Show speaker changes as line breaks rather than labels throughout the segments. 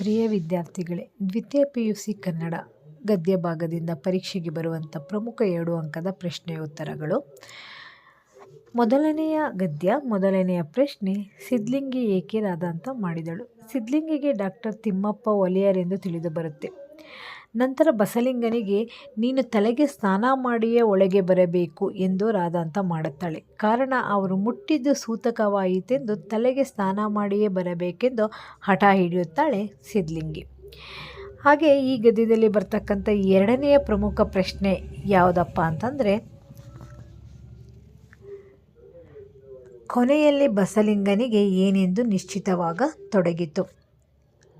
ಪ್ರಿಯ ವಿದ್ಯಾರ್ಥಿಗಳೇ, ದ್ವಿತೀಯ P U C Kannada ಗದ್ಯ ಭಾಗದಿಂದ ಪರೀಕ್ಷೆಗೆ ಬರುವಂಥ ಪ್ರಮುಖ ಎರಡು ಅಂಕದ ಪ್ರಶ್ನೆ ಉತ್ತರಗಳು. ಮೊದಲನೆಯ ಗದ್ಯ, ಮೊದಲನೆಯ ಪ್ರಶ್ನೆ ಸಿದ್ಲಿಂಗಿ ಏಕೆ ರಾಧಾಂತ ಮಾಡಿದಳು? ಸಿದ್ಲಿಂಗಿಗೆ ಡಾಕ್ಟರ್ ತಿಮ್ಮಪ್ಪ ಒಲಿಯರೆಂದು ತಿಳಿದು ಬರುತ್ತೆ. ನಂತರ ಬಸಲಿಂಗನಿಗೆ, ನೀನು ತಲೆಗೆ ಸ್ನಾನ ಮಾಡಿಯೇ ಒಳಗೆ ಬರಬೇಕು ಎಂದು ರಾಧಾಂತ ಮಾಡುತ್ತಾಳೆ. ಕಾರಣ, ಅವರು ಮುಟ್ಟಿದ್ದು ಸೂತಕವಾಯಿತೆಂದು ತಲೆಗೆ ಸ್ನಾನ ಮಾಡಿಯೇ ಬರಬೇಕೆಂದು ಹಠ ಹಿಡಿಯುತ್ತಾಳೆ ಸಿದ್ಲಿಂಗಿ ಹಾಗೆ ಈ ಗದ್ಯದಲ್ಲಿ ಬರ್ತಕ್ಕಂಥ ಎರಡನೆಯ ಪ್ರಮುಖ ಪ್ರಶ್ನೆ ಯಾವುದಪ್ಪ ಅಂತಂದರೆ, ಕೊನೆಯಲ್ಲಿ ಬಸಲಿಂಗನಿಗೆ ಏನೆಂದು ನಿಶ್ಚಿತವಾಗ ತೊಡಗಿತು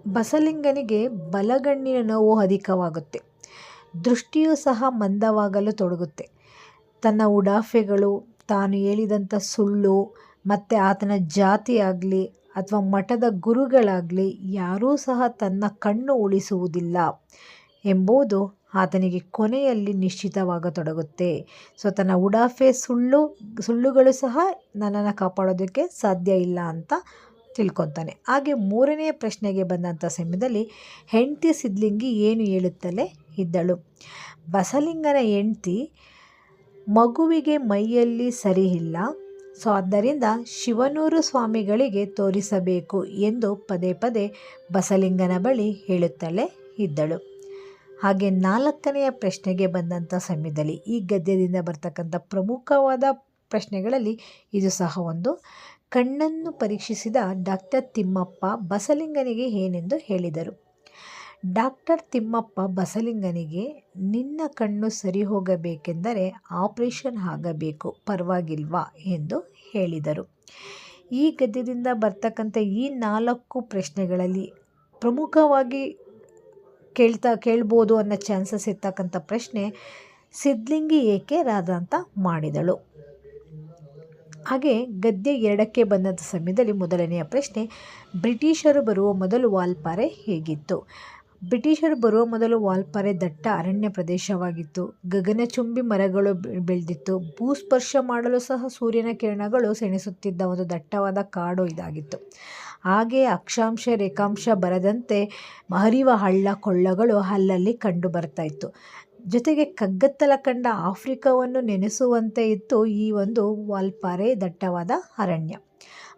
ಬಸಲಿಂಗನಿಗೆ ಬಲಗಣ್ಣಿನ ನೋವು ಅಧಿಕವಾಗುತ್ತೆ. ದೃಷ್ಟಿಯೂ ಸಹ ಮಂದವಾಗಲು ತೊಡಗುತ್ತೆ. ತನ್ನ ಉಡಾಫೆಗಳು, ತಾನು ಹೇಳಿದಂಥ ಸುಳ್ಳು, ಮತ್ತು ಆತನ ಜಾತಿ ಆಗಲಿ ಅಥವಾ ಮಠದ ಗುರುಗಳಾಗಲಿ ಯಾರೂ ಸಹ ತನ್ನ ಕಣ್ಣು ಉಳಿಸುವುದಿಲ್ಲ ಎಂಬುದು ಆತನಿಗೆ ಕೊನೆಯಲ್ಲಿ ನಿಶ್ಚಿತವಾಗತೊಡಗುತ್ತೆ. ಸೊ, ತನ್ನ ಉಡಾಫೆ ಸುಳ್ಳು, ಸುಳ್ಳುಗಳು ಸಹ ನನ್ನನ್ನು ಕಾಪಾಡೋದಕ್ಕೆ ಸಾಧ್ಯ ಇಲ್ಲ ಅಂತ ತಿಳ್ಕೊತಾನೆ. ಹಾಗೆ ಮೂರನೆಯ ಪ್ರಶ್ನೆಗೆ ಬಂದಂಥ ಸಮಯದಲ್ಲಿ ಹೆಂಡತಿ ಸಿದ್ಲಿಂಗಿ ಏನು ಹೇಳುತ್ತಲೇ ಇದ್ದಳು. ಬಸಲಿಂಗನ ಹೆಂಡತಿ ಮಗುವಿಗೆ ಮೈಯಲ್ಲಿ ಸರಿ ಇಲ್ಲ ಸೊ, ಆದ್ದರಿಂದ ಶಿವನೂರು ಸ್ವಾಮಿಗಳಿಗೆ ತೋರಿಸಬೇಕು ಎಂದು ಪದೇ ಪದೇ ಬಸಲಿಂಗನ ಬಳಿ ಹೇಳುತ್ತಲೇ ಇದ್ದಳು. ಹಾಗೆ ನಾಲ್ಕನೆಯ ಪ್ರಶ್ನೆಗೆ ಬಂದಂಥ ಸಮಯದಲ್ಲಿ ಈ ಗದ್ಯದಿಂದ ಬರ್ತಕ್ಕಂಥ ಪ್ರಮುಖವಾದ ಪ್ರಶ್ನೆಗಳಲ್ಲಿ ಇದು ಸಹ ಒಂದು ಕಣ್ಣನ್ನು ಪರೀಕ್ಷಿಸಿದ ಡಾಕ್ಟರ್ ತಿಮ್ಮಪ್ಪ ಬಸಲಿಂಗನಿಗೆ ಏನೆಂದು ಹೇಳಿದರು. ಡಾಕ್ಟರ್ ತಿಮ್ಮಪ್ಪ ಬಸಲಿಂಗನಿಗೆ, ನಿನ್ನ ಕಣ್ಣು ಸರಿ ಹೋಗಬೇಕೆಂದರೆ ಆಪರೇಷನ್ ಆಗಬೇಕು, ಪರವಾಗಿಲ್ವಾ? ಎಂದು ಹೇಳಿದರು. ಈ ಗದ್ಯದಿಂದ ಬರ್ತಕ್ಕಂಥ ಈ ನಾಲ್ಕು ಪ್ರಶ್ನೆಗಳಲ್ಲಿ ಪ್ರಮುಖವಾಗಿ ಕೇಳ್ತಾ, ಕೇಳ್ಬೋದು ಅನ್ನೋ ಚಾನ್ಸಸ್ ಇರ್ತಕ್ಕಂಥ ಪ್ರಶ್ನೆ ಸಿದ್ಲಿಂಗಿ ಏಕೆ ರಾಧಾಂತ ಮಾಡಿದಳು. ಹಾಗೆ ಗದ್ಯ ಎರಡಕ್ಕೆ ಬಂದಂಥ ಸಮಯದಲ್ಲಿ ಮೊದಲನೆಯ ಪ್ರಶ್ನೆ, ಬ್ರಿಟಿಷರು ಬರುವ ಮೊದಲು ವಾಲ್ಪಾರೆ ಹೇಗಿತ್ತು? ಬ್ರಿಟಿಷರು ಬರುವ ಮೊದಲು ವಾಲ್ಪಾರೆ ದಟ್ಟ ಅರಣ್ಯ ಪ್ರದೇಶವಾಗಿತ್ತು. ಗಗನಚುಂಬಿ ಮರಗಳು ಬೆಳೆದಿತ್ತು. ಭೂಸ್ಪರ್ಶ ಮಾಡಲು ಸಹ ಸೂರ್ಯನ ಕಿರಣಗಳು ಸೆಣಸುತ್ತಿದ್ದ ಒಂದು ದಟ್ಟವಾದ ಕಾಡು ಇದಾಗಿತ್ತು. ಹಾಗೆ ಅಕ್ಷಾಂಶ ರೇಖಾಂಶ ಬರದಂತೆ ಹರಿವ ಹಳ್ಳ ಕೊಳ್ಳಗಳು ಅಲ್ಲಲ್ಲಿ ಕಂಡು ಬರ್ತಾ ಇತ್ತು. ಜೊತೆಗೆ ಕಗ್ಗತ್ತಲ ಕಂಡ ಆಫ್ರಿಕಾವನ್ನು ನೆನೆಸುವಂತೆ ಇತ್ತು ಈ ಒಂದು ವಾಲ್ಪಾರೆ ದಟ್ಟವಾದ ಅರಣ್ಯ.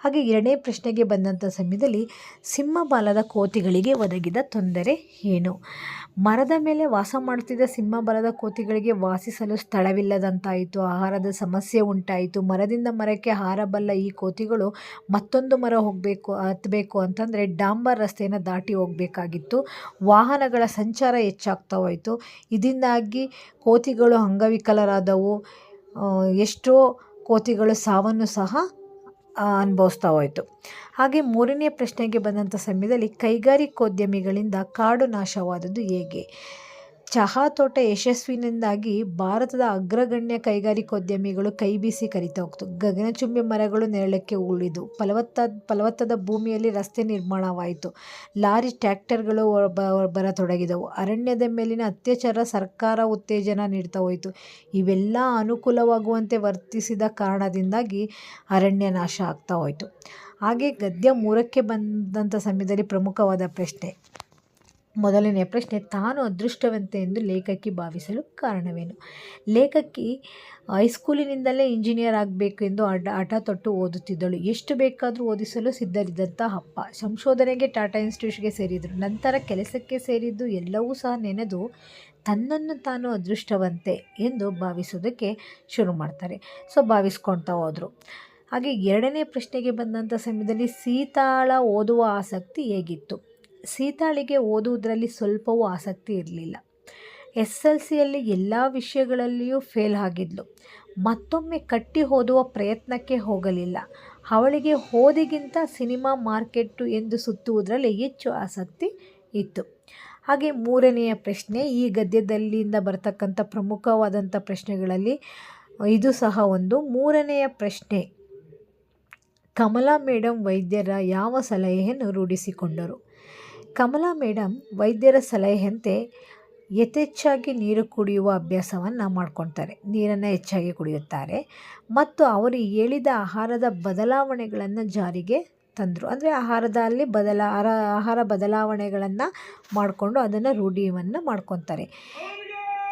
ಹಾಗೆ ಎರಡನೇ ಪ್ರಶ್ನೆಗೆ ಬಂದಂಥ ಸಮಯದಲ್ಲಿ ಸಿಂಹಬಾಲದ ಕೋತಿಗಳಿಗೆ ಒದಗಿದ ತೊಂದರೆ ಏನು? ಮರದ ಮೇಲೆ ವಾಸ ಮಾಡುತ್ತಿದ್ದ ಸಿಂಹಬಾಲದ ಕೋತಿಗಳಿಗೆ ವಾಸಿಸಲು ಸ್ಥಳವಿಲ್ಲದಂತಾಯಿತು, ಆಹಾರದ ಸಮಸ್ಯೆ ಉಂಟಾಯಿತು, ಮರದಿಂದ ಮರಕ್ಕೆ ಹಾರಬಲ್ಲ ಈ ಕೋತಿಗಳು ಮತ್ತೊಂದು ಮರ ಹೋಗಬೇಕು ಹತ್ತಬೇಕು ಅಂತಂದರೆ ಡಾಂಬರ್ ರಸ್ತೆಯನ್ನು ದಾಟಿ ಹೋಗಬೇಕಾಗಿತ್ತು, ವಾಹನಗಳ ಸಂಚಾರ ಹೆಚ್ಚಾಗ್ತಾ ಹೋಯಿತು. ಇದರಿಂದಾಗಿ ಕೋತಿಗಳು ಅಂಗವಿಕಲರಾದವು ಎಷ್ಟೋ ಕೋತಿಗಳು ಸಾವನ್ನು ಸಹ ಅನುಭವಿಸ್ತಾ ಹೋಯಿತು. ಹಾಗೆ ಮೂರನೇ ಪ್ರಶ್ನೆಗೆ ಬಂದಂಥ ಸಮಯದಲ್ಲಿ ಕೈಗಾರಿಕೋದ್ಯಮಿಗಳಿಂದ ಕಾಡು ನಾಶವಾದದ್ದು ಹೇಗೆ? ಚಹಾ ತೋಟ ಯಶಸ್ವಿನಿಂದಾಗಿ ಭಾರತದ ಅಗ್ರಗಣ್ಯ ಕೈಗಾರಿಕೋದ್ಯಮಿಗಳು ಕೈ ಬೀಸಿ ಕರಿತಾ ಹೋಗ್ತು. ಗಗನಚುಂಬಿ ಮರಗಳು ನೆರಳಕ್ಕೆ ಉಳಿದು ಫಲವತ್ತಾದ ಫಲವತ್ತಾದ ಭೂಮಿಯಲ್ಲಿ ರಸ್ತೆ ನಿರ್ಮಾಣವಾಯಿತು. ಲಾರಿ ಟ್ರ್ಯಾಕ್ಟರ್ಗಳು ಬರತೊಡಗಿದವು. ಅರಣ್ಯದ ಮೇಲಿನ ಅತ್ಯಾಚಾರ ಸರ್ಕಾರ ಉತ್ತೇಜನ ನೀಡ್ತಾ ಹೋಯಿತು. ಇವೆಲ್ಲ ಅನುಕೂಲವಾಗುವಂತೆ ವರ್ತಿಸಿದ ಕಾರಣದಿಂದಾಗಿ ಅರಣ್ಯ ನಾಶ ಆಗ್ತಾ ಹೋಯಿತು. ಹಾಗೆ ಗದ್ಯ ಮೂರಕ್ಕೆ ಬಂದಂಥ ಸಮಯದಲ್ಲಿ ಪ್ರಮುಖವಾದ ಪ್ರಶ್ನೆ ಮೊದಲನೆಯ ಪ್ರಶ್ನೆ, ತಾನು ಅದೃಷ್ಟವಂತೆ ಎಂದು ಲೇಖಕಿ ಭಾವಿಸಲು ಕಾರಣವೇನು? ಲೇಖಕಿ ಹೈಸ್ಕೂಲಿನಿಂದಲೇ ಇಂಜಿನಿಯರ್ ಆಗಬೇಕು ಎಂದು ಅಡ್ಡ ಹಠ ತೊಟ್ಟು ಓದುತ್ತಿದ್ದಳು. ಎಷ್ಟು ಬೇಕಾದರೂ ಓದಿಸಲು ಸಿದ್ಧರಿದ್ದಂಥ ಅಪ್ಪ. ಸಂಶೋಧನೆಗೆ ಟಾಟಾ ಇನ್ಸ್ಟಿಟ್ಯೂಟ್ಗೆ ಸೇರಿದರು. ನಂತರ ಕೆಲಸಕ್ಕೆ ಸೇರಿದ್ದು ಎಲ್ಲವೂ ಸಹ ನೆನೆದು ತನ್ನನ್ನು ತಾನು ಅದೃಷ್ಟವಂತೆ ಎಂದು ಭಾವಿಸೋದಕ್ಕೆ ಶುರು ಮಾಡ್ತಾರೆ. ಸೊ ಭಾವಿಸ್ಕೊಳ್ತಾ ಹೋದರು. ಹಾಗೆ ಎರಡನೇ ಪ್ರಶ್ನೆಗೆ ಬಂದಂಥ ಸಮಯದಲ್ಲಿ ಸೀತಾಳ ಓದುವ ಆಸಕ್ತಿ ಹೇಗಿತ್ತು? ಸೀತಾಳಿಗೆ ಓದುವುದರಲ್ಲಿ ಸ್ವಲ್ಪವೂ ಆಸಕ್ತಿ ಇರಲಿಲ್ಲ. ಎಸ್ ಎಲ್ ಸಿಯಲ್ಲಿ ಎಲ್ಲ ವಿಷಯಗಳಲ್ಲಿಯೂ ಫೇಲ್ ಆಗಿದ್ಲು. ಮತ್ತೊಮ್ಮೆ ಕಟ್ಟಿ ಓದುವ ಪ್ರಯತ್ನಕ್ಕೆ ಹೋಗಲಿಲ್ಲ. ಅವಳಿಗೆ ಓದಿಗಿಂತ ಸಿನಿಮಾ ಮಾರ್ಕೆಟ್ಟು ಎಂದು ಸುತ್ತುವುದರಲ್ಲಿ ಹೆಚ್ಚು ಆಸಕ್ತಿ ಇತ್ತು. ಹಾಗೆ ಮೂರನೆಯ ಪ್ರಶ್ನೆ, ಈ ಗದ್ಯದಲ್ಲಿಂದ ಬರ್ತಕ್ಕಂಥ ಪ್ರಮುಖವಾದಂಥ ಪ್ರಶ್ನೆಗಳಲ್ಲಿ ಇದು ಸಹ ಒಂದು. ಮೂರನೆಯ ಪ್ರಶ್ನೆ, ಕಮಲಾ ಮೇಡಮ್ ವೈದ್ಯರ ಯಾವ ಸಲಹೆಯನ್ನು ರೂಢಿಸಿಕೊಂಡರು? ಕಮಲಾ ಮೇಡಮ್ ವೈದ್ಯರ ಸಲಹೆಯಂತೆ ಯಥೇಚ್ಛಾಗಿ ನೀರು ಕುಡಿಯುವ ಅಭ್ಯಾಸವನ್ನು ಮಾಡ್ಕೊತಾರೆ. ನೀರನ್ನು ಹೆಚ್ಚಾಗಿ ಕುಡಿಯುತ್ತಾರೆ. ಮತ್ತು ಅವರು ಹೇಳಿದ ಆಹಾರದ ಬದಲಾವಣೆಗಳನ್ನು ಜಾರಿಗೆ ತಂದರು. ಅಂದರೆ ಆಹಾರದಲ್ಲಿ ಬದಲ ಆಹಾರ ಬದಲಾವಣೆಗಳನ್ನು ಮಾಡಿಕೊಂಡು ಅದನ್ನು ರೂಢಿಯನ್ನು ಮಾಡ್ಕೊತಾರೆ.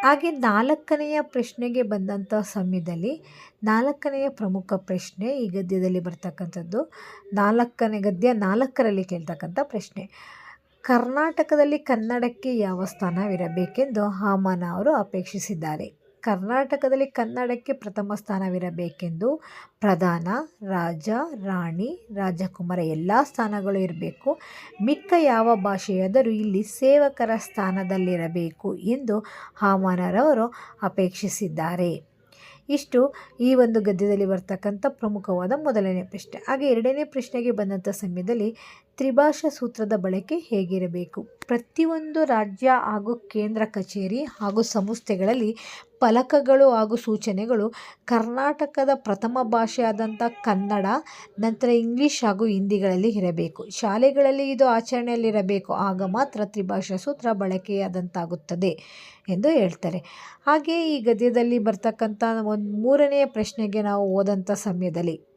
ಹಾಗೆ ನಾಲ್ಕನೆಯ ಪ್ರಶ್ನೆಗೆ ಬಂದಂಥ ಸಮಯದಲ್ಲಿ, ನಾಲ್ಕನೆಯ ಪ್ರಮುಖ ಪ್ರಶ್ನೆ ಈ ಗದ್ಯದಲ್ಲಿ ಬರ್ತಕ್ಕಂಥದ್ದು. ನಾಲ್ಕನೇ ಗದ್ಯ ನಾಲ್ಕರಲ್ಲಿ ಕೇಳ್ತಕ್ಕಂಥ ಪ್ರಶ್ನೆ. ಕರ್ನಾಟಕದಲ್ಲಿ ಕನ್ನಡಕ್ಕೆ ಯಾವ ಸ್ಥಾನವಿರಬೇಕೆಂದು ಹಾಮನ ಅವರು ಅಪೇಕ್ಷಿಸಿದ್ದಾರೆ. ಕರ್ನಾಟಕದಲ್ಲಿ ಕನ್ನಡಕ್ಕೆ ಪ್ರಥಮ ಸ್ಥಾನವಿರಬೇಕೆಂದು ಪ್ರಧಾನ, ರಾಜ, ರಾಣಿ, ರಾಜಕುಮಾರ ಎಲ್ಲ ಸ್ಥಾನಗಳು ಇರಬೇಕು. ಮಿಕ್ಕ ಯಾವ ಭಾಷೆಯಾದರೂ ಇಲ್ಲಿ ಸೇವಕರ ಸ್ಥಾನದಲ್ಲಿರಬೇಕು ಎಂದು ಹಾಮಾನರವರು ಅಪೇಕ್ಷಿಸಿದ್ದಾರೆ. ಇಷ್ಟು. ಈ ಒಂದು ಗದ್ಯದಲ್ಲಿ ಬರ್ತಕ್ಕಂಥ ಪ್ರಮುಖವಾದ ಮೊದಲನೇ ಪ್ರಶ್ನೆ. ಹಾಗೆ ಎರಡನೇ ಪ್ರಶ್ನೆಗೆ ಬಂದಂಥ ಸಮಯದಲ್ಲಿ ತ್ರಿಭಾಷಾ ಸೂತ್ರದ ಬಳಕೆ ಹೇಗಿರಬೇಕು? ಪ್ರತಿಯೊಂದು ರಾಜ್ಯ ಹಾಗೂ ಕೇಂದ್ರ ಕಚೇರಿ ಹಾಗೂ ಸಂಸ್ಥೆಗಳಲ್ಲಿ ಫಲಕಗಳು ಹಾಗೂ ಸೂಚನೆಗಳು ಕರ್ನಾಟಕದ ಪ್ರಥಮ ಭಾಷೆಯಾದಂಥ ಕನ್ನಡ, ನಂತರ ಇಂಗ್ಲೀಷ್ ಹಾಗೂ ಹಿಂದಿಗಳಲ್ಲಿ ಇರಬೇಕು. ಶಾಲೆಗಳಲ್ಲಿ ಇದು ಆಚರಣೆಯಲ್ಲಿರಬೇಕು. ಆಗ ಮಾತ್ರ ತ್ರಿಭಾಷಾ ಸೂತ್ರ ಬಳಕೆಯಾದಂತಾಗುತ್ತದೆ ಎಂದು ಹೇಳ್ತಾರೆ. ಹಾಗೆ ಈ ಗದ್ಯದಲ್ಲಿ ಬರ್ತಕ್ಕಂಥ ಒಂದು ಮೂರನೆಯ ಪ್ರಶ್ನೆಗೆ ನಾವು ಓದಂಥ ಸಮಯದಲ್ಲಿ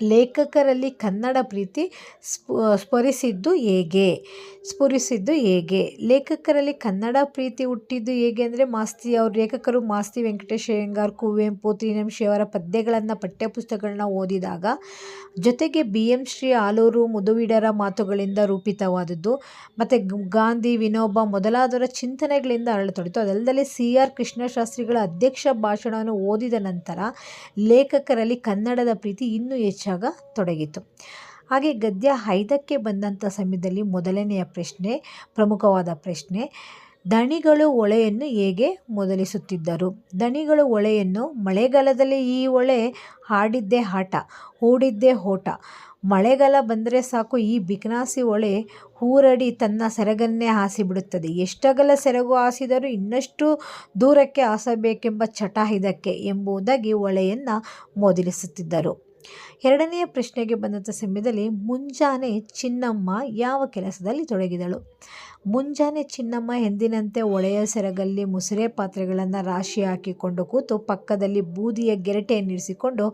ಲೇಖಕರಲ್ಲಿ ಕನ್ನಡ ಪ್ರೀತಿ ಸ್ಫು ಸ್ಫುರಿಸಿದ್ದು ಹೇಗೆ? ಸ್ಫುರಿಸಿದ್ದು ಹೇಗೆ? ಲೇಖಕರಲ್ಲಿ ಕನ್ನಡ ಪ್ರೀತಿ ಹುಟ್ಟಿದ್ದು ಹೇಗೆ ಅಂದರೆ ಮಾಸ್ತಿ, ಅವ್ರ ಲೇಖಕರು ಮಾಸ್ತಿ ವೆಂಕಟೇಶ್ ಅಯ್ಯಂಗಾರ್ ಕುವೆಂಪು ತ್ರೀನಂಶಿ ಅವರ ಪದ್ಯಗಳನ್ನು ಪಠ್ಯಪುಸ್ತಕಗಳನ್ನ ಓದಿದಾಗ ಜೊತೆಗೆ ಬಿ ಎಂ ಶ್ರೀ ಆಲೂರು ಮುದುವಿಡರ ಮಾತುಗಳಿಂದ ರೂಪಿತವಾದದ್ದು, ಮತ್ತು ಗಾಂಧಿ, ವಿನೋಬ ಮೊದಲಾದವರ ಚಿಂತನೆಗಳಿಂದ ಅರಳತೊಡಿತು ಅದಲ್ಲದೆ ಸಿ ಆರ್ ಕೃಷ್ಣಶಾಸ್ತ್ರಿಗಳ ಅಧ್ಯಕ್ಷ ಭಾಷಣವನ್ನು ಓದಿದ ನಂತರ ಲೇಖಕರಲ್ಲಿ ಕನ್ನಡದ ಪ್ರೀತಿ ಇನ್ನೂ ಹೆಚ್ಚಾಗ ತೊಡಗಿತು. ಹಾಗೆ ಗದ್ಯ ಐದಕ್ಕೆ ಬಂದಂಥ ಸಮಯದಲ್ಲಿ ಮೊದಲನೆಯ ಪ್ರಶ್ನೆ, ಪ್ರಮುಖವಾದ ಪ್ರಶ್ನೆ, ದಣಿಗಳು ಹೊಳೆಯನ್ನು ಹೇಗೆ ಮೊದಲಿಸುತ್ತಿದ್ದರು? ದಣಿಗಳು ಹೊಳೆಯನ್ನು ಮಳೆಗಾಲದಲ್ಲಿ ಈ ಹೊಳೆ ಹಾಡಿದ್ದೇ ಆಟ, ಹೂಡಿದ್ದೇ ಓಟ. ಮಳೆಗಾಲ ಬಂದರೆ ಸಾಕು ಈ ಬಿಕನಾಸಿ ಹೊಳೆ ಹೂರಡಿ ತನ್ನ ಸೆರಗನ್ನೇ ಹಾಸಿಬಿಡುತ್ತದೆ. ಎಷ್ಟಗಲ ಸೆರಗು ಹಾಸಿದರೂ ಇನ್ನಷ್ಟು ದೂರಕ್ಕೆ ಹಾಸಬೇಕೆಂಬ ಚಟ ಇದಕ್ಕೆ ಎಂಬುದಾಗಿ ಹೊಳೆಯನ್ನು ಮೊದಲಿಸುತ್ತಿದ್ದರು. ಎರಡನೆಯ ಪ್ರಶ್ನೆಗೆ ಬಂದಂಥ ಸಮಯದಲ್ಲಿ ಮುಂಜಾನೆ ಚಿನ್ನಮ್ಮ ಯಾವ ಕೆಲಸದಲ್ಲಿ ತೊಡಗಿದಳು? ಮುಂಜಾನೆ ಚಿನ್ನಮ್ಮ ಎಂದಿನಂತೆ ಒಳೆಯ ಸೆರಗಲ್ಲಿ ಮುಸುರೆ ಪಾತ್ರೆಗಳನ್ನು ರಾಶಿ ಹಾಕಿಕೊಂಡು ಕೂತು ಪಕ್ಕದಲ್ಲಿ ಬೂದಿಯ ಗೆರಟೆಯನ್ನಿರಿಸಿಕೊಂಡು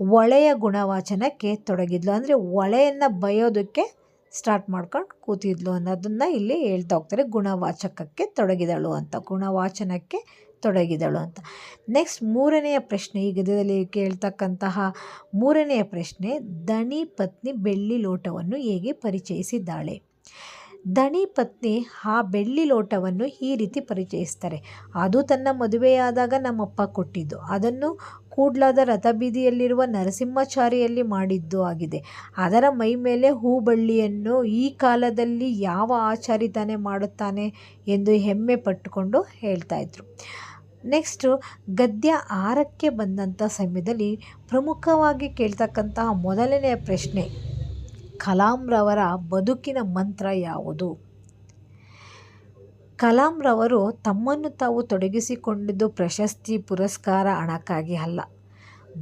ಒಳೆಯ ಗುಣವಾಚನಕ್ಕೆ ತೊಡಗಿದ್ಲು. ಅಂದರೆ ಒಳೆಯನ್ನು ಬಯೋದಕ್ಕೆ ಸ್ಟಾರ್ಟ್ ಮಾಡ್ಕೊಂಡು ಕೂತಿದ್ಲು ಅನ್ನೋದನ್ನು ಇಲ್ಲಿ ಹೇಳ್ತಾ ಹೋಗ್ತಾರೆ. ಗುಣವಾಚಕಕ್ಕೆ ತೊಡಗಿದಳು ಅಂತ. ಗುಣವಾಚನಕ್ಕೆ ತೊಡಗಿದಳು ಅಂತ. ನೆಕ್ಸ್ಟ್ ಮೂರನೆಯ ಪ್ರಶ್ನೆ, ಈ ಗದ್ಯದಲ್ಲಿ ಕೇಳ್ತಕ್ಕಂತಹ ಮೂರನೆಯ ಪ್ರಶ್ನೆ, ದಣಿ ಪತ್ನಿ ಬೆಳ್ಳಿ ಲೋಟವನ್ನು ಹೇಗೆ ಪರಿಚಯಿಸಿದ್ದಾಳೆ? ದಣಿ ಪತ್ನಿ ಆ ಬೆಳ್ಳಿ ಲೋಟವನ್ನು ಈ ರೀತಿ ಪರಿಚಯಿಸ್ತಾರೆ. ಅದು ತನ್ನ ಮದುವೆಯಾದಾಗ ನಮ್ಮಪ್ಪ ಕೊಟ್ಟಿದ್ದು. ಅದನ್ನು ಕೂಡ್ಲಾದ ರಥಬೀದಿಯಲ್ಲಿರುವ ನರಸಿಂಹಚಾರಿಯಲ್ಲಿ ಮಾಡಿದ್ದು ಆಗಿದೆ. ಅದರ ಮೈ ಮೇಲೆ ಹೂಬಳ್ಳಿಯನ್ನು ಈ ಕಾಲದಲ್ಲಿ ಯಾವ ಆಚಾರಿ ತಾನೇ ಮಾಡುತ್ತಾನೆ ಎಂದು ಹೆಮ್ಮೆ ಪಟ್ಟುಕೊಂಡು ಹೇಳ್ತಾಯಿದ್ರು ನೆಕ್ಸ್ಟು ಗದ್ಯ ಆರಕ್ಕೆ ಬಂದಂಥ ಸಮಯದಲ್ಲಿ ಪ್ರಮುಖವಾಗಿ ಕೇಳ್ತಕ್ಕಂತಹ ಮೊದಲನೆಯ ಪ್ರಶ್ನೆ ಕಲಾಂರವರ ಬದುಕಿನ ಮಂತ್ರ ಯಾವುದು? ಕಲಾಂರವರು ತಮ್ಮನ್ನು ತಾವು ತೊಡಗಿಸಿಕೊಂಡಿದ್ದು ಪ್ರಶಸ್ತಿ, ಪುರಸ್ಕಾರ, ಹಣಕ್ಕಾಗಿ ಅಲ್ಲ.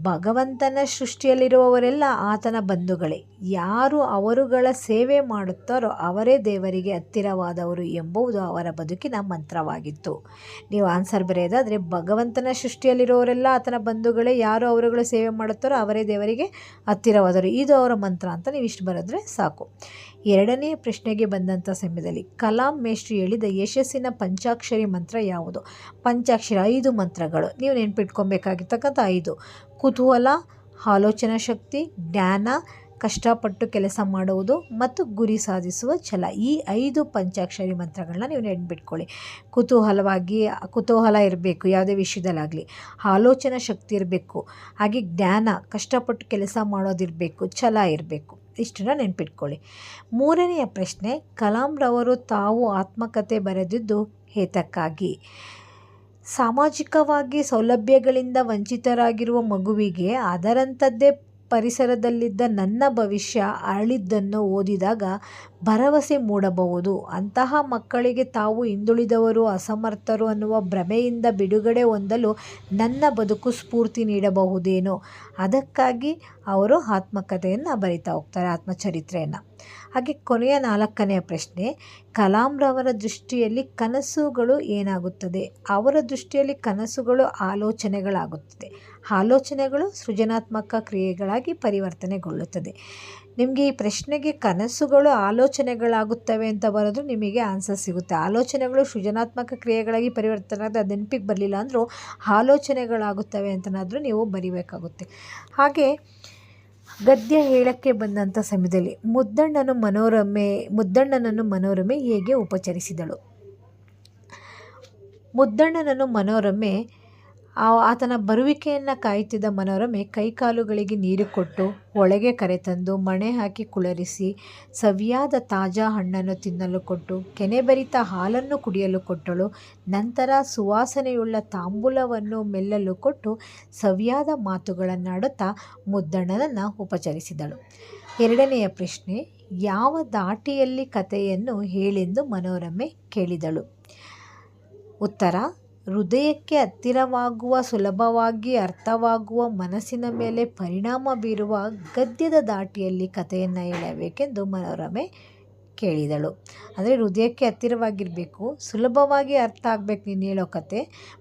ಭಗವಂತನ ಸೃಷ್ಟಿಯಲ್ಲಿರುವವರೆಲ್ಲ ಆತನ ಬಂಧುಗಳೇ. ಯಾರು ಅವರುಗಳ ಸೇವೆ ಮಾಡುತ್ತಾರೋ ಅವರೇ ದೇವರಿಗೆ ಹತ್ತಿರವಾದವರು ಎಂಬುದು ಅವರ ಬದುಕಿನ ಮಂತ್ರವಾಗಿತ್ತು. ನೀವು ಆನ್ಸರ್ ಬರೆಯೋದಾದರೆ ಭಗವಂತನ ಸೃಷ್ಟಿಯಲ್ಲಿರೋರೆಲ್ಲ ಆತನ ಬಂಧುಗಳೇ ಯಾರು ಅವರುಗಳ ಸೇವೆ ಮಾಡುತ್ತಾರೋ ಅವರೇ ದೇವರಿಗೆ ಹತ್ತಿರವಾದರು ಇದು ಅವರ ಮಂತ್ರ ಅಂತ ನೀವು ಇಷ್ಟು ಬರೆದ್ರೆ ಸಾಕು. ಎರಡನೇ ಪ್ರಶ್ನೆಗೆ ಬಂದಂಥ ಸಮಯದಲ್ಲಿ ಕಲಾಂ ಮೇಷ್ಟ್ರಿ ಹೇಳಿದ ಯಶಸ್ಸಿನ ಪಂಚಾಕ್ಷರಿ ಮಂತ್ರ ಯಾವುದು? ಪಂಚಾಕ್ಷರಿ ಐದು ಮಂತ್ರಗಳು. ನೀವು ನೆನ್ಪಿಟ್ಕೊಬೇಕಾಗಿರ್ತಕ್ಕಂಥ ಐದು. ಕುತೂಹಲ, ಆಲೋಚನಾ ಶಕ್ತಿ, ಜ್ಞಾನ ಕಷ್ಟಪಟ್ಟು ಕೆಲಸ ಮಾಡುವುದು ಮತ್ತು ಗುರಿ ಸಾಧಿಸುವ ಛಲ. ಈ ಐದು ಪಂಚಾಕ್ಷರಿ ಮಂತ್ರಗಳನ್ನ ನೀವು ನೆನ್ಪಿಟ್ಕೊಳ್ಳಿ. ಕುತೂಹಲವಾಗಿ, ಕುತೂಹಲ ಇರಬೇಕು, ಯಾವುದೇ ವಿಷಯದಲ್ಲಾಗಲಿ. ಆಲೋಚನಾ ಶಕ್ತಿ ಇರಬೇಕು, ಹಾಗೆ ಜ್ಞಾನ, ಕಷ್ಟಪಟ್ಟು ಕೆಲಸ ಮಾಡೋದಿರಬೇಕು, ಛಲ ಇರಬೇಕು. ಇಷ್ಟನ್ನು ನೆನ್ಪಿಟ್ಕೊಳ್ಳಿ. ಮೂರನೆಯ ಪ್ರಶ್ನೆ ಕಲಾಂರವರು ತಾವು ಆತ್ಮಕತೆ ಬರೆದಿದ್ದು ಹೇತಕ್ಕಾಗಿ? ಸಾಮಾಜಿಕವಾಗಿ ಸೌಲಭ್ಯಗಳಿಂದ ವಂಚಿತರಾಗಿರುವ ಮಗುವಿಗೆ ಅದರಂಥದ್ದೇ ಪರಿಸರದಲ್ಲಿದ್ದ ನನ್ನ ಭವಿಷ್ಯ ಅರಳಿದ್ದನ್ನು ಓದಿದಾಗ ಭರವಸೆ ಮೂಡಬಹುದು. ಅಂತಹ ಮಕ್ಕಳಿಗೆ ತಾವು ಹಿಂದುಳಿದವರು, ಅಸಮರ್ಥರು ಅನ್ನುವ ಭ್ರಮೆಯಿಂದ ಬಿಡುಗಡೆ ಹೊಂದಲು ನನ್ನ ಬದುಕು ಸ್ಫೂರ್ತಿ ನೀಡಬಹುದೇನೋ. ಅದಕ್ಕಾಗಿ ಅವರು ಆತ್ಮಕಥೆಯನ್ನು ಬರಿತಾ ಹೋಗ್ತಾರೆ, ಆತ್ಮಚರಿತ್ರೆಯನ್ನು. ಹಾಗೆ ಕೊನೆಯ ನಾಲ್ಕನೆಯ ಪ್ರಶ್ನೆ ಕಲಾಂರವರ ದೃಷ್ಟಿಯಲ್ಲಿ ಕನಸುಗಳು ಏನಾಗುತ್ತದೆ? ಅವರ ದೃಷ್ಟಿಯಲ್ಲಿ ಕನಸುಗಳು ಆಲೋಚನೆಗಳಾಗುತ್ತದೆ. ಆಲೋಚನೆಗಳು ಸೃಜನಾತ್ಮಕ ಕ್ರಿಯೆಗಳಾಗಿ ಪರಿವರ್ತನೆಗೊಳ್ಳುತ್ತದೆ. ನಿಮಗೆ ಈ ಪ್ರಶ್ನೆಗೆ ಕನಸುಗಳು, ಆಲೋಚನೆಗಳಾಗುತ್ತವೆ ಅಂತ ಬರೋದು ನಿಮಗೆ ಆನ್ಸರ್ ಸಿಗುತ್ತೆ. ಆಲೋಚನೆಗಳು ಸೃಜನಾತ್ಮಕ ಕ್ರಿಯೆಗಳಾಗಿ ಪರಿವರ್ತನೆ ಅದು ನೆನಪಿಗೆ ಬರಲಿಲ್ಲ ಅಂದರೂ ಆಲೋಚನೆಗಳಾಗುತ್ತವೆ ಅಂತನಾದರೂ ನೀವು ಬರಿಬೇಕಾಗುತ್ತೆ. ಹಾಗೆ ಗದ್ಯ ಹೇಳಕ್ಕೆ ಬಂದಂಥ ಸಮಯದಲ್ಲಿ ಮುದ್ದಣ್ಣನು ಮನೋರಮೆ, ಮುದ್ದಣ್ಣನನ್ನು ಮನೋರಮೆ ಹೇಗೆ ಉಪಚರಿಸಿದಳು? ಮುದ್ದಣ್ಣನನ್ನು ಮನೋರಮೆ ಆತನ ಬರುವಿಕೆಯನ್ನು ಕಾಯುತ್ತಿದ್ದ ಮನೋರಮೆ ಕೈಕಾಲುಗಳಿಗೆ ನೀರು ಕೊಟ್ಟು ಒಳಗೆ ಕರೆತಂದು ಮಣೆ ಹಾಕಿ ಕುಳರಿಸಿ ಸವಿಯಾದ ತಾಜಾ ಹಣ್ಣನ್ನು ತಿನ್ನಲು ಕೊಟ್ಟು ಕೆನೆಬರಿತ ಹಾಲನ್ನು ಕುಡಿಯಲು ಕೊಟ್ಟಳು. ನಂತರ ಸುವಾಸನೆಯುಳ್ಳ ತಾಂಬೂಲವನ್ನು ಮೆಲ್ಲಲು ಕೊಟ್ಟು ಸವಿಯಾದ ಮಾತುಗಳನ್ನಾಡುತ್ತಾ ಮುದ್ದಣ್ಣನನ್ನು ಉಪಚರಿಸಿದಳು. ಎರಡನೆಯ ಪ್ರಶ್ನೆ, ಯಾವ ದಾಟಿಯಲ್ಲಿ ಕಥೆಯನ್ನು ಹೇಳೆಂದು ಮನೋರಮೆ ಕೇಳಿದಳು? ಉತ್ತರ ಹೃದಯಕ್ಕೆ ಹತ್ತಿರವಾಗುವ, ಸುಲಭವಾಗಿ ಅರ್ಥವಾಗುವ, ಮನಸ್ಸಿನ ಮೇಲೆ ಪರಿಣಾಮ ಬೀರುವ ಗದ್ಯದ ದಾಟಿಯಲ್ಲಿ ಕಥೆಯನ್ನು ಹೇಳಬೇಕೆಂದು ಮನೋರಮೆ ಕೇಳಿದಳು. ಅಂದರೆ ಹೃದಯಕ್ಕೆ ಹತ್ತಿರವಾಗಿರಬೇಕು, ಸುಲಭವಾಗಿ ಅರ್ಥ ಆಗಬೇಕು ನೀನು ಹೇಳೋ ಕತೆ,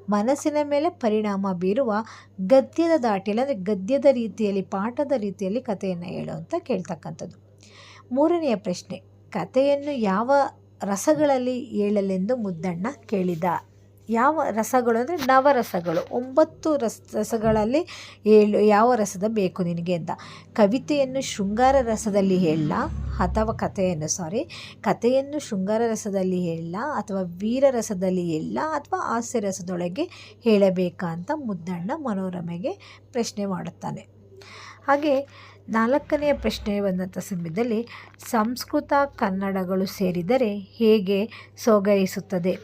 ಮನಸ್ಸಿನ ಮೇಲೆ ಪರಿಣಾಮ ಬೀರುವ ಗದ್ಯದ ದಾಟಿಯಲ್ಲಿ ಅಂದರೆ ಗದ್ಯದ ರೀತಿಯಲ್ಲಿ, ಪಾಠದ ರೀತಿಯಲ್ಲಿ ಕಥೆಯನ್ನು ಹೇಳು ಅಂತ ಕೇಳ್ತಕ್ಕಂಥದ್ದು. ಮೂರನೆಯ ಪ್ರಶ್ನೆ, ಕಥೆಯನ್ನು ಯಾವ ರಸಗಳಲ್ಲಿ ಹೇಳಲೆಂದು ಮುದ್ದಣ್ಣ ಕೇಳಿದ? ಯಾವ ರಸಗಳು ಅಂದರೆ ನವರಸಗಳು ಒಂಬತ್ತು ರಸ, ರಸಗಳಲ್ಲಿ ಏಳು, ಯಾವ ರಸದ ಬೇಕು ನಿನಗೆ ಅಂತ. ಕವಿತೆಯನ್ನು ಶೃಂಗಾರ ರಸದಲ್ಲಿ ಹೇಳಲ್ಲ ಅಥವಾ ಕಥೆಯನ್ನು ಸಾರಿ ಕಥೆಯನ್ನು ಶೃಂಗಾರ ರಸದಲ್ಲಿ ಹೇಳಲ್ಲ ಅಥವಾ ವೀರ ರಸದಲ್ಲಿ ಹೇಳಲ್ಲ ಅಥವಾ ಹಾಸ್ಯ ರಸದೊಳಗೆ ಹೇಳಬೇಕಾ ಅಂತ ಮುದ್ದಣ್ಣ ಮನೋರಮೆಗೆ ಪ್ರಶ್ನೆ ಮಾಡುತ್ತಾನೆ. ಹಾಗೆ ನಾಲ್ಕನೆಯ ಪ್ರಶ್ನೆ ಬಂದಂಥ ಸಮಯದಲ್ಲಿ ಸಂಸ್ಕೃತ ಕನ್ನಡಗಳು ಸೇರಿದರೆ ಹೇಗೆ ಸೊಗೈಸುತ್ತದೆ?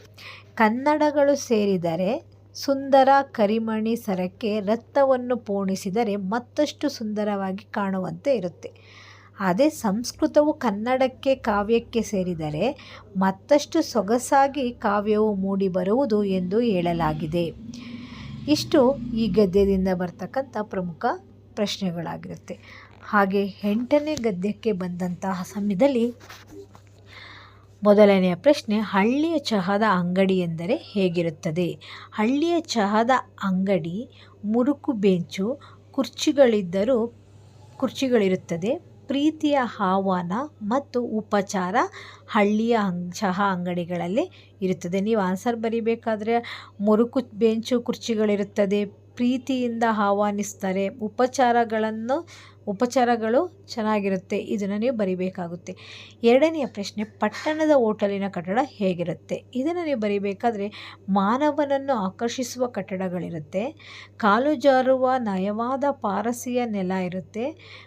ಕನ್ನಡಗಳು ಸೇರಿದರೆ ಸುಂದರ ಕರಿಮಣಿ ಸರಕ್ಕೆ ರಕ್ತವನ್ನು ಪೋಣಿಸಿದರೆ ಮತ್ತಷ್ಟು ಸುಂದರವಾಗಿ ಕಾಣುವಂತೆ ಇರುತ್ತೆ. ಅದೇ ಸಂಸ್ಕೃತವು ಕನ್ನಡಕ್ಕೆ ಕಾವ್ಯಕ್ಕೆ ಸೇರಿದರೆ ಮತ್ತಷ್ಟು ಸೊಗಸಾಗಿ ಕಾವ್ಯವು ಮೂಡಿಬರುವುದು ಎಂದು ಹೇಳಲಾಗಿದೆ. ಇಷ್ಟು ಈ ಗದ್ಯದಿಂದ ಬರ್ತಕ್ಕಂಥ ಪ್ರಮುಖ ಪ್ರಶ್ನೆಗಳಾಗಿರುತ್ತೆ. ಹಾಗೆ ಎಂಟನೇ ಗದ್ಯಕ್ಕೆ ಬಂದಂತಹ ಸಮಯದಲ್ಲಿ ಮೊದಲನೆಯ ಪ್ರಶ್ನೆ, ಹಳ್ಳಿಯ ಚಹಾದ ಅಂಗಡಿ ಎಂದರೆ ಹೇಗಿರುತ್ತದೆ? ಹಳ್ಳಿಯ ಚಹಾದ ಅಂಗಡಿ, ಮುರುಕು ಬೆಂಚು, ಕುರ್ಚಿಗಳಿದ್ದರೂ ಕುರ್ಚಿಗಳಿರುತ್ತದೆ. ಪ್ರೀತಿಯ ಆಹ್ವಾನ ಮತ್ತು ಉಪಚಾರ ಹಳ್ಳಿಯ ಅಂಗ್, ಚಹಾ ಅಂಗಡಿಗಳಲ್ಲಿ ಇರುತ್ತದೆ. ನೀವು ಆನ್ಸರ್ ಬರಿಬೇಕಾದ್ರೆ ಮುರುಕು ಬೆಂಚು, ಕುರ್ಚಿಗಳಿರುತ್ತದೆ. ಪ್ರೀತಿಯಿಂದ ಆಹ್ವಾನಿಸ್ತಾರೆ. ಉಪಚಾರಗಳನ್ನು, ಉಪಚಾರಗಳು ಚೆನ್ನಾಗಿರುತ್ತೆ. ಇದನ್ನು ನೀವು ಬರಿಬೇಕಾಗುತ್ತೆ. ಎರಡನೆಯ ಪ್ರಶ್ನೆ, ಪಟ್ಟಣದ ಹೋಟೆಲಿನ ಕಟ್ಟಡ ಹೇಗಿರುತ್ತೆ? ಇದನ್ನು ನೀವು ಬರಿಬೇಕಾದ್ರೆ, ಮಾನವನನ್ನು ಆಕರ್ಷಿಸುವ ಕಟ್ಟಡಗಳಿರುತ್ತೆ. ಕಾಲು ಜಾರುವ ನಯವಾದ ಪಾರಸಿಯ ನೆಲ ಇರುತ್ತೆ.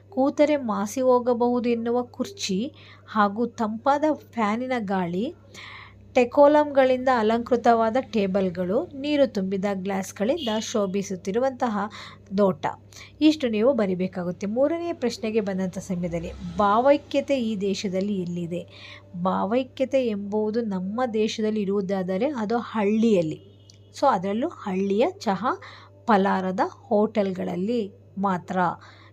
ಕೂತರೆ ಮಾಸಿ ಹೋಗಬಹುದು ಎನ್ನುವ ಕುರ್ಚಿ ಹಾಗೂ ತಂಪಾದ ಫ್ಯಾನಿನ ಗಾಳಿ. ಟೆಕೋಲಮ್ಗಳಿಂದ ಅಲಂಕೃತವಾದ ಟೇಬಲ್ಗಳು, ನೀರು ತುಂಬಿದ ಗ್ಲಾಸ್ಗಳಿಂದ ಶೋಭಿಸುತ್ತಿರುವಂತಹ ದೋಟ. ಇಷ್ಟು ನೀವು ಬರಿಬೇಕಾಗುತ್ತೆ. ಮೂರನೆಯ ಪ್ರಶ್ನೆಗೆ ಬಂದಂಥ ಸಮಯದಲ್ಲಿ, ಭಾವೈಕ್ಯತೆ ಈ ದೇಶದಲ್ಲಿ ಎಲ್ಲಿದೆ? ಭಾವೈಕ್ಯತೆ ಎಂಬುದು ನಮ್ಮ ದೇಶದಲ್ಲಿ ಇರುವುದಾದರೆ ಅದು ಹಳ್ಳಿಯಲ್ಲಿ. ಸೊ, ಅದರಲ್ಲೂ ಹಳ್ಳಿಯ ಚಹಾ ಫಲಾರದ ಹೋಟೆಲ್ಗಳಲ್ಲಿ ಮಾತ್ರ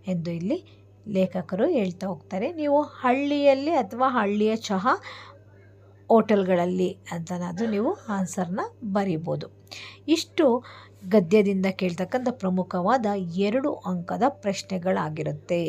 ಎಂದು ಇಲ್ಲಿ ಲೇಖಕರು ಹೇಳ್ತಾ ಹೋಗ್ತಾರೆ. ನೀವು ಹಳ್ಳಿಯಲ್ಲಿ ಅಥವಾ ಹಳ್ಳಿಯ ಚಹಾ ಹೋಟೆಲ್ಗಳಲ್ಲಿ ಅಂತನಾದರೂ ನೀವು ಆನ್ಸರ್ನ ಬರಿಬೋದು. ಇಷ್ಟು ಗದ್ಯದಿಂದ ಕೇಳ್ತಕ್ಕಂಥ ಪ್ರಮುಖವಾದ ಎರಡು ಅಂಕದ ಪ್ರಶ್ನೆಗಳಾಗಿರುತ್ತೆ.